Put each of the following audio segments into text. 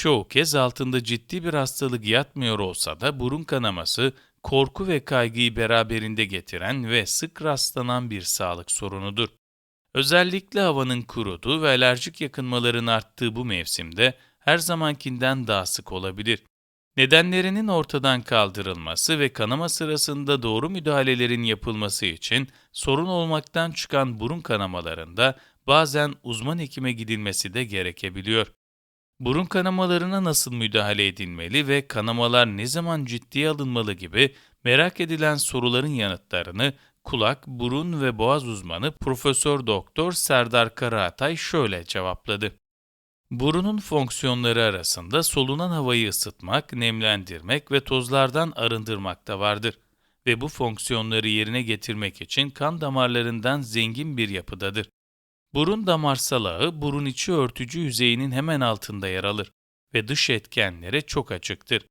Çoğu kez altında ciddi bir hastalık yatmıyor olsa da burun kanaması korku ve kaygıyı beraberinde getiren ve sık rastlanan bir sağlık sorunudur. Özellikle havanın kuruduğu ve alerjik yakınmaların arttığı bu mevsimde her zamankinden daha sık olabilir. Nedenlerinin ortadan kaldırılması ve kanama sırasında doğru müdahalelerin yapılması için sorun olmaktan çıkan burun kanamalarında bazen uzman hekime gidilmesi de gerekebiliyor. Burun kanamalarına nasıl müdahale edilmeli ve kanamalar ne zaman ciddiye alınmalı gibi merak edilen soruların yanıtlarını kulak, burun ve boğaz uzmanı Profesör Doktor Serdar Karaatay şöyle cevapladı. Burunun fonksiyonları arasında solunan havayı ısıtmak, nemlendirmek ve tozlardan arındırmak da vardır ve bu fonksiyonları yerine getirmek için kan damarlarından zengin bir yapıdadır. Burun damarsal ağı burun içi örtücü yüzeyinin hemen altında yer alır ve dış etkenlere çok açıktır.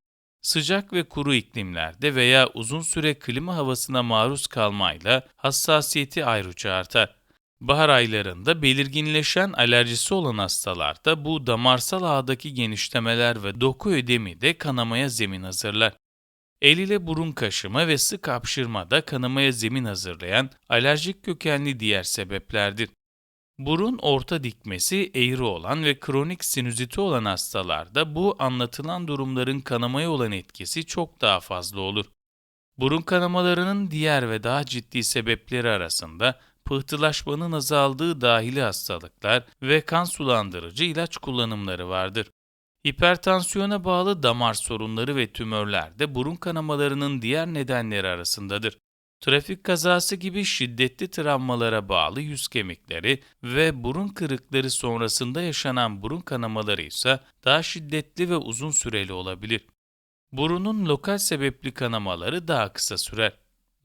Sıcak ve kuru iklimlerde veya uzun süre klima havasına maruz kalmayla hassasiyeti ayrıca artar. Bahar aylarında belirginleşen alerjisi olan hastalarda bu damarsal ağdaki genişlemeler ve doku ödemi de kanamaya zemin hazırlar. El ile burun kaşıma ve sık hapşırma da kanamaya zemin hazırlayan alerjik kökenli diğer sebeplerdir. Burun orta dikmesi eğri olan ve kronik sinüziti olan hastalarda bu anlatılan durumların kanamaya olan etkisi çok daha fazla olur. Burun kanamalarının diğer ve daha ciddi sebepleri arasında pıhtılaşmanın azaldığı dahili hastalıklar ve kan sulandırıcı ilaç kullanımları vardır. Hipertansiyona bağlı damar sorunları ve tümörler de burun kanamalarının diğer nedenleri arasındadır. Trafik kazası gibi şiddetli travmalara bağlı yüz kemikleri ve burun kırıkları sonrasında yaşanan burun kanamaları ise daha şiddetli ve uzun süreli olabilir. Burunun lokal sebepli kanamaları daha kısa sürer.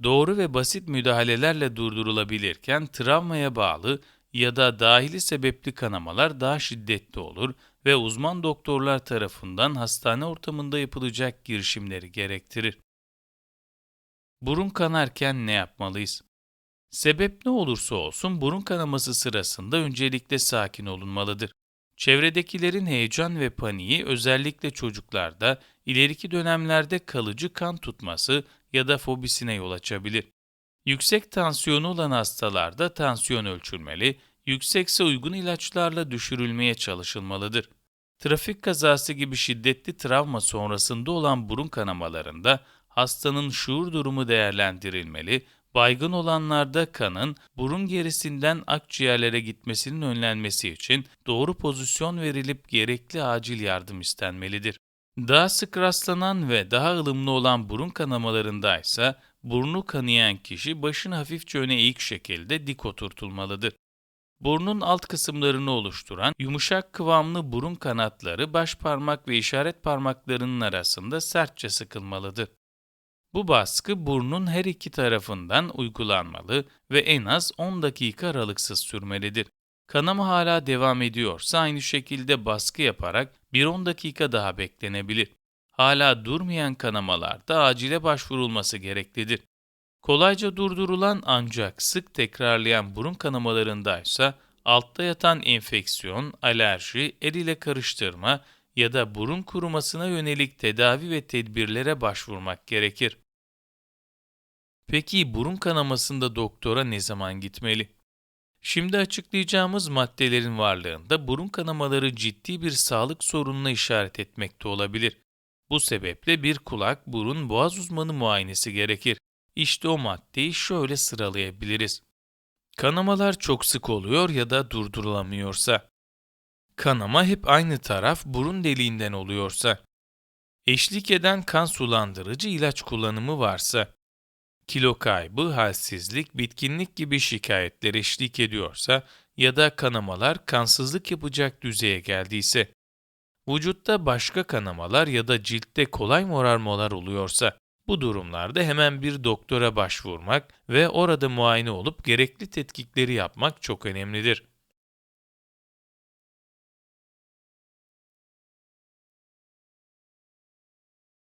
Doğru ve basit müdahalelerle durdurulabilirken travmaya bağlı ya da dahili sebepli kanamalar daha şiddetli olur ve uzman doktorlar tarafından hastane ortamında yapılacak girişimleri gerektirir. Burun kanarken ne yapmalıyız? Sebep ne olursa olsun burun kanaması sırasında öncelikle sakin olunmalıdır. Çevredekilerin heyecan ve paniği özellikle çocuklarda ileriki dönemlerde kalıcı kan tutması ya da fobisine yol açabilir. Yüksek tansiyonu olan hastalarda tansiyon ölçülmeli, yüksekse uygun ilaçlarla düşürülmeye çalışılmalıdır. Trafik kazası gibi şiddetli travma sonrasında olan burun kanamalarında hastanın şuur durumu değerlendirilmeli, baygın olanlarda kanın burun gerisinden akciğerlere gitmesinin önlenmesi için doğru pozisyon verilip gerekli acil yardım istenmelidir. Daha sık rastlanan ve daha ılımlı olan burun kanamalarında ise burnu kanayan kişi başını hafifçe öne eğik şekilde dik oturtulmalıdır. Burnun alt kısımlarını oluşturan yumuşak kıvamlı burun kanatları baş parmak ve işaret parmaklarının arasında sertçe sıkılmalıdır. Bu baskı burnun her iki tarafından uygulanmalı ve en az 10 dakika aralıksız sürmelidir. Kanama hala devam ediyorsa aynı şekilde baskı yaparak 1-10 dakika daha beklenebilir. Hala durmayan kanamalarda acile başvurulması gereklidir. Kolayca durdurulan ancak sık tekrarlayan burun kanamalarında ise altta yatan enfeksiyon, alerji, el ile karıştırma ya da burun kurumasına yönelik tedavi ve tedbirlere başvurmak gerekir. Peki burun kanamasında doktora ne zaman gitmeli? Şimdi açıklayacağımız maddelerin varlığında burun kanamaları ciddi bir sağlık sorununa işaret etmekte olabilir. Bu sebeple bir kulak, burun, boğaz uzmanı muayenesi gerekir. İşte o maddeyi şöyle sıralayabiliriz. Kanamalar çok sık oluyor ya da durdurulamıyorsa. Kanama hep aynı taraf burun deliğinden oluyorsa. Eşlik eden kan sulandırıcı ilaç kullanımı varsa kilo kaybı, halsizlik, bitkinlik gibi şikayetler eşlik ediyorsa ya da kanamalar kansızlık yapacak düzeye geldiyse, vücutta başka kanamalar ya da ciltte kolay morarmalar oluyorsa, bu durumlarda hemen bir doktora başvurmak ve orada muayene olup gerekli tetkikleri yapmak çok önemlidir.